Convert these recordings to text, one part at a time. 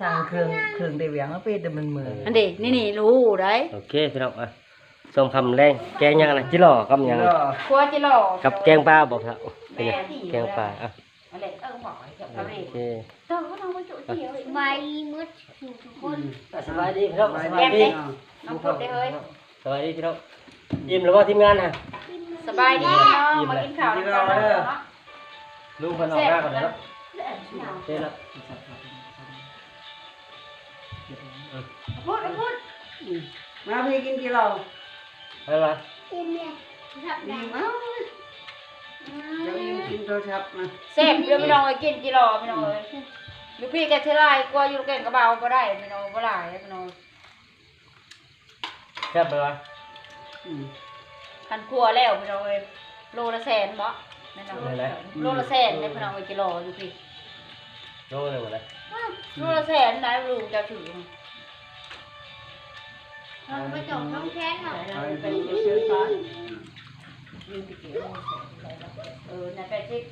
สั่งเครื่องเครื่องได้เวียงเอาไปแต่มันเหมือนอันเด็กนี่นี่รู้ได้โอเคพี่น้องอะส่งคำแรงแกงยังนะจิหล่อกับยังแล้วครัวจิหล่อกับแกงปลาบอกครับเป็นไงแกงปลาอะอันเด็กเออหมอเกี่ยวกับโอเด็กเคเจ้าก็ต้องไปจุดเดียวสบายดีหมดทุกคนสบายดีพี่น้องสแกบายมดีเด็กน้องพูดได้เฮ้ยสบายดีพี่น้องอิ่มแล้วก็ทีมงานฮะสบายดีน้องมากินข้าวกันเนาะลุงเพันออกหน้าก่อนนะครับโอเคแล้ว พูดพูดมาพี่กินกี่เราไปมากินเนี่ยทับดีดังมากจะยิงกินโทรศัพท์นะเสพเดี๋ยวพี่น้องไปกินจิหล่อพี่น้องเลยลูกพี่แกเท่าไรกลัวอยู่แก่งกระเบาก็ได้พี่น้องก็หลายพี่น้องแซ่บไปวะอืมพันครัวแล้วพี่น้องเลยโลละแสนบ่พี่น้องโลละแสนเลยพี่น้องไปจิหล่ออยู่พี่ โลเลยหมดเลยโลละแสนนะลูกจะถือเราไปจบน้องแค้นหน่อยไปไปซื้อฟ้าเออนะแปดสิบ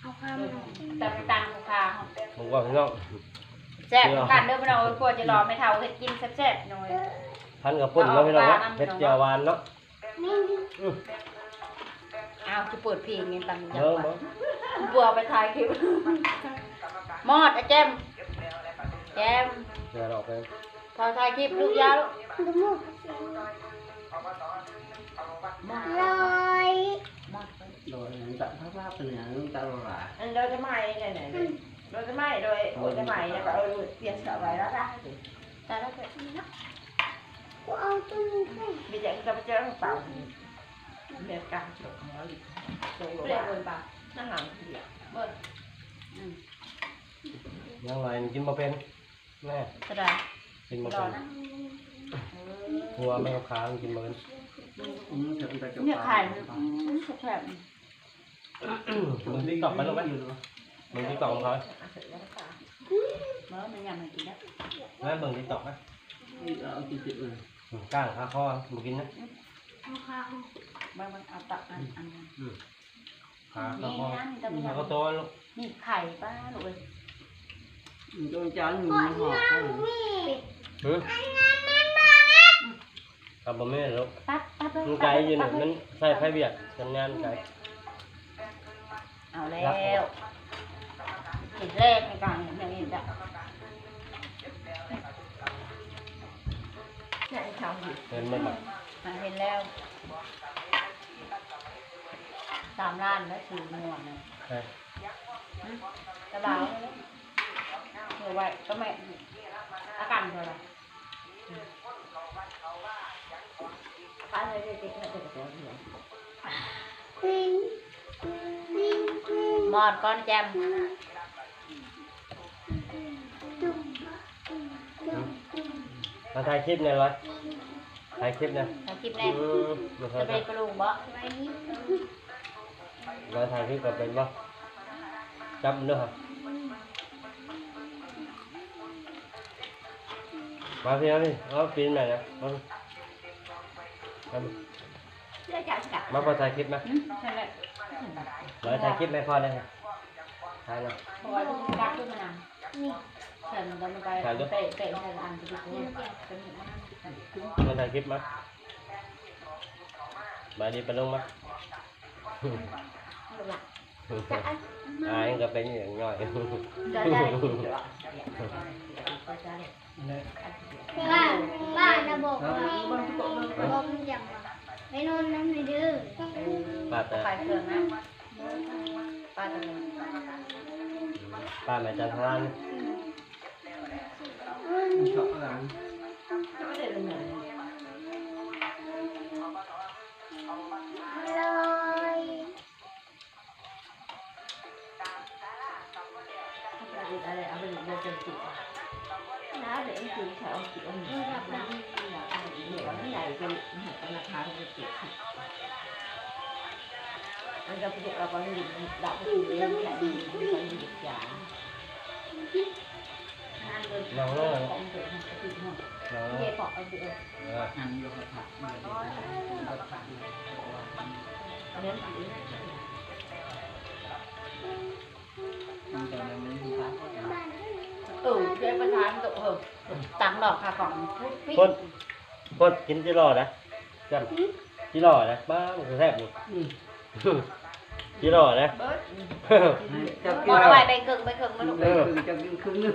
เอาความหน่อยตามตามราคาผมว่าพี่น้องแซ่บกันเด้อพี่น้องกลัวจะรอไม่เท่าเฮ็ดกินแซ่บๆหน่อยพันกับปุ่นเนาะพี่น้องเนาะเผ็ดเจียวหวานเนาะนี่ดิ อื้ออ้าวจะเปิดเพลงนี่ตังเบิ่งเบิ่งบัวไปถ่ายคลิปมอดไอ้แจมแจมเดี๋ยวเราไปพอถ่ายคลิปลูกยาลูกดูมุกมอดลอยมอดโดยตัดภาพภาพเป็นอย่างนั้นตลอดอันโดยจะไม่เนี่ยเนี่ยโดยจะไม่โดยโดยจะไม่เนี่ยก็เอาเปลี่ยนเสาไว้แล้วนะตาแล้วก็กูเอาตัวนี้ไปมีแต่จะไปเจอของเปล่า เรียนการจบแล้วอีกโซ่เปลี่ยนคนป่ะนั่งหลังเดียวเบิดอืมยังไงกินมาเป็นแม่กระดาษกินมารอเป็นนะหัวแมวค้างกินมาเป็นอืมจะไปจะเนี่ยไข่มันแซ่บมึงติ๊กตอกไปลงไหมมึงติ๊กตอกของเขาๆเมื่อมันยังไม่กินนะแม่เบิ่งติ๊กตอกไหมเอาติดติดเลยก้างขาคอมึงกินนะ เอาข้าวบางมันเอาตักอันอันขาขานี่คอนะนี่ตะมีแล้วก็โตลูกนี่ไข่ป้าลูกเอ้ยโดนจานหนึ่งหอกนี่หือกับะหมี่ลูกตัดตัดเลยมันไกลอยู่นี่มันใส่ไฟเบียดสัญญาณไกลเอาแล้วติดแรกในกลางอย่างนี้จ้ะใช่ทำอยู่เห็นมันแบบ มาเห็นแล้วสามล้านแล้วถือหมวดเลยใช่กระเป๋าถือไว้ก็ไม่อาการเท่าไหร่ป้าเลยเด็กๆเนี่ยเด็กๆเนี่ยวิ่งวิ่งวิ่งหมอดก้อนแจมดุมมาถ่ายคลิปเนี่ยร้อยถ่ายคลิปเนี่ยทำ คลิปแน่อืมมาจะถ่ายไปกระลุงบ่ไปนี่ร้อยถ่ายคลิปกับเป็นบ่จับมันด้วยครับมาพี่เอาดิเอาปีนหน่อยนะมามาเรื่องการกัดมาพอถ่ายคลิปไหมอืมใช่เลยร้อยถ่ายคลิปไหมพอได้ไหมถ่ายหน่อยเพราะว่าทุกคนกัดขึ้นมานานนี่เสร็จแล้วมันไปเตะเตะใส่อันจะไปกูเป็นหนึ่งอันมาถ่ายคลิปไหม บายดีไปลงไหมจะเอาอ่ายังก็เป็นอย่างง่อยจะได้บ้านบ้านนะบอกว่าบอกมันอย่างว่าไปนอนน้ำในเด้อป้าแต่ไฟเครื่องนะป้าจะเลยป้าแม่จันทรานชอบหลัง อะไรเอาไปเรียนจนติดนะเดี๋ยวคือใช้เอาติดเอาหนึ่งนะเดี๋ยววันไหนจะราคาจะติดมันจะไปเด็กเราก็หยิบดับไปเรียนแค่หยิบไปหยิบยาน้องเลิกของเด็กมันจะติดห้องเย่ปอกเอาไปเออเออหันโยกผักอันนั้นถือมันจะมันบ้าน ได้ประทานตัวเออตังดอกค่ะกล่องคนคนกินจิรอนะจันจิรอนะบ้ามันก็แซ่บอยู่อืมจิรอนะเบิร์ดจะบกิอนกเอาไว้ไปเกิงไปเกิงมาลูกเออจะกินครึ่งนึง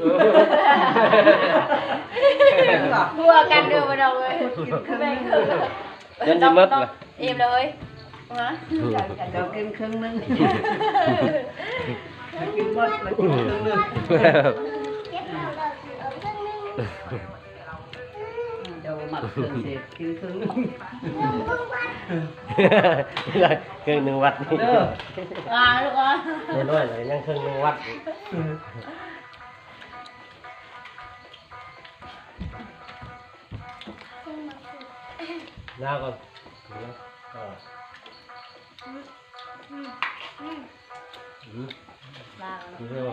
พัวกันเด้อมาเราเลยไปเกิงยันจะมัดเลยเอ็มเลยฮะจะกินครึ่งนึงจะ กินหมดแล้วกินครึ่งนึงเก็บเอาเราเอาครึ่งนึงเดี๋ยวหมักเครื่องเสร็จกินครึ่งนึงครึ่งหนึ่งวัดนี่เด้ออ่าลูกอะเดี๋ยวน้อยเลยยังครึ่งหนึ่งวัดอีกหน้าก่อนอ่า อืมลากินเร็ว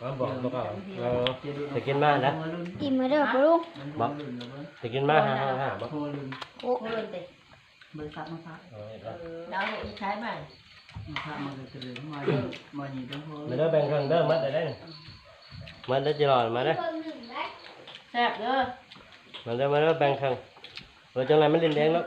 มาบอกบอกเอาเราจะกินมากนะอิ่มมาเด้อปะลุงบอกจะกินมากห้าห้าห้าบอกโคลืมโอ้เงินเต็บริษัทมาพักเอาไว้ก่อนเราเห็นใช้ไหมมาพักมาเลยเลยมามาหยิบต้องโคมาเด้อแบ่งครึ่งเด้อมัดได้ได้มัดได้จีรอมาเด้อครึ่งหนึ่งได้แซ่บเด้อมาเด้อมาเด้อแบ่งครึ่งเราจังไรมันลิ้นแดงแล้ว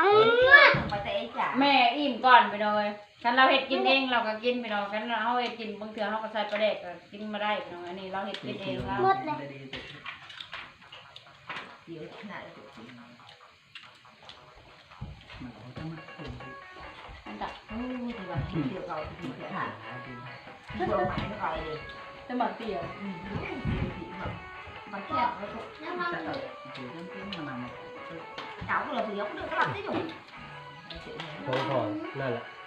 เราเคยเสียเอาไปแต่จ่าแม่อิ่มก่อนไปเลยคันเราเห็ดกินเองเราก็กินไปเนาะคันเราเห็ดกินบางเทื่อเราก็ใส่ปลาแดกก็กินมาได้ไปเนาะอันนี้เราเห็ดกินเองเราหมดเลยเดี๋ยวขนาดมันเขาจะมาถึงอันดับโอ้ยแต่ว่าที่เดียวเราที่เดียวหาที่เราหมายไม่เอาเลยจะหมักเตี๋ยวมันแค่ไม่ถูกน้ำมันจะเออเดี๋ยวต้องกินมันมาเก่าก็เราถือก็เราได้อยู่ของพอนั่ นแหละเบิร์นปราดเ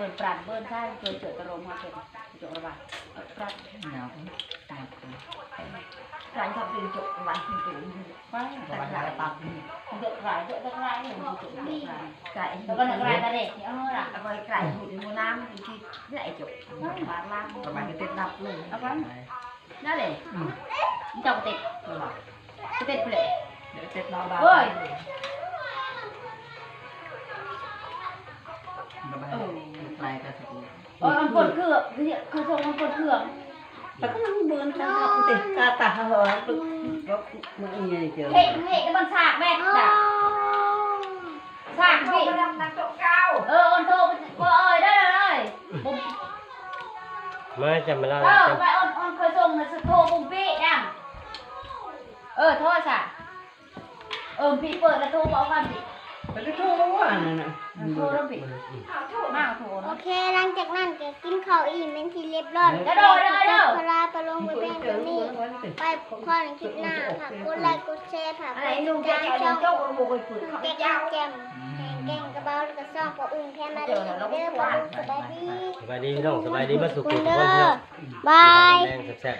บิร์นใช่เกิดเกิดกระโรมมาเป็นจุกระบาดปราดหนาวหนาวการทำเป็นจบวันถึงถึงว่าสบายแล้วปักนี่เดือดร้ายเดือดร้ายเนี่ยมันจุกเดือดร้ายไก่แล้วก็เดือดร้ายต ไปไก่หุ่นโมน้ำที่ที่ไหนจบบ้านล่างสบายก็เต้นดับเลยนั่นเลยเจ้าติดติดเปลือกเดี๋ยวเต้นเราบ้าเฮ้ยสบายไกลกันสักทีเออมันปวดเครื่องเนี่ยเขาส่งมันปวดเครื่องแต่ก็นั่งเบิร์นข้างๆติดกาตาเหรอตึกรถมันยังไงเจอเฮ้ยเฮ้ยมันสากแม่ด่าสากพี่นักนักโตเก้าเอออนโทรว่าเอ้ยได้เลยบุ้มมาจำไม่ได้เออจำไปออนออนเคยส่งนะสโทรบุ้ มพี่ยังเออโทรสะเออพี่เปิดแล้วโทรบอกกันพี่ไปก็โทรว่านั่นน่ะโทรแล้วพี่มากโทรโอเนาะเค หลังจากนั้นก็กินข้าวอิ่มเป็นที่เรียบร้อยกระโดดเลยเด้อพลาไปลงไปเป็นตัวนี้ไปพอในคลิปหน้าค่ะกดไลค์กดแชร์ค่ะกอะไรดตินุ่ดงแกตามแกช่องเจ้าโมกฝึกแกงแกงแกงแกงกระเบ้าแล้วก็ซ่องปออึ่งแค่มาเลยเด้อปออึ่งสบายดีสบายดีพี่น้องสบายดีมาสุคุขุณทุกเด้คนพี่อน้องบายแรงแซ่บ